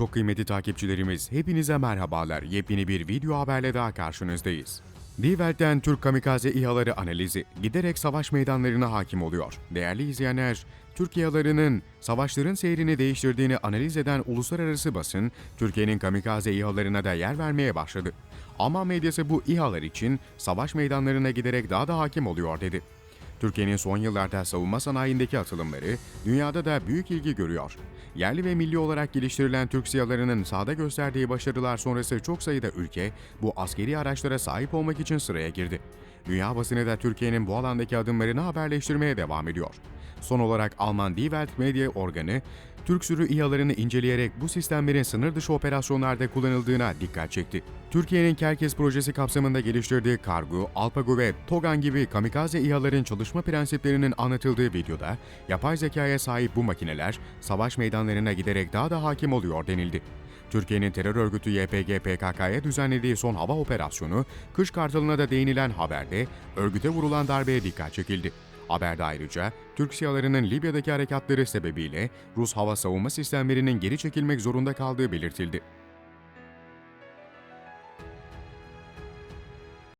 Çok kıymetli takipçilerimiz, hepinize merhabalar. Yepyeni bir video haberle daha karşınızdayız. Die Welt'ten Türk kamikaze İHA'ları analizi giderek savaş meydanlarına hakim oluyor. Değerli izleyenler, Türk İHA'larının savaşların seyrini değiştirdiğini analiz eden uluslararası basın, Türkiye'nin kamikaze İHA'larına da yer vermeye başladı. Alman medyası bu İHA'lar için savaş meydanlarına giderek daha da hakim oluyor dedi. Türkiye'nin son yıllarda savunma sanayindeki atılımları dünyada da büyük ilgi görüyor. Yerli ve milli olarak geliştirilen Türk SİHA'larının sahada gösterdiği başarılar sonrası çok sayıda ülke bu askeri araçlara sahip olmak için sıraya girdi. Dünya basını da Türkiye'nin bu alandaki adımlarını haberleştirmeye devam ediyor. Son olarak Alman Die Welt medya organı, Türk sürü İHA'larını inceleyerek bu sistemlerin sınır dışı operasyonlarda kullanıldığına dikkat çekti. Türkiye'nin Kerkes projesi kapsamında geliştirdiği Kargu, Alpago ve Togan gibi kamikaze İHA'ların çalışma prensiplerinin anlatıldığı videoda, yapay zekaya sahip bu makineler savaş meydanlarına giderek daha da hakim oluyor denildi. Türkiye'nin terör örgütü YPG PKK'ya düzenlediği son hava operasyonu, Kış Kartalı'na da değinilen haberde örgüte vurulan darbeye dikkat çekildi. Haberde ayrıca Türk SİHA'larının Libya'daki harekatları sebebiyle Rus hava savunma sistemlerinin geri çekilmek zorunda kaldığı belirtildi.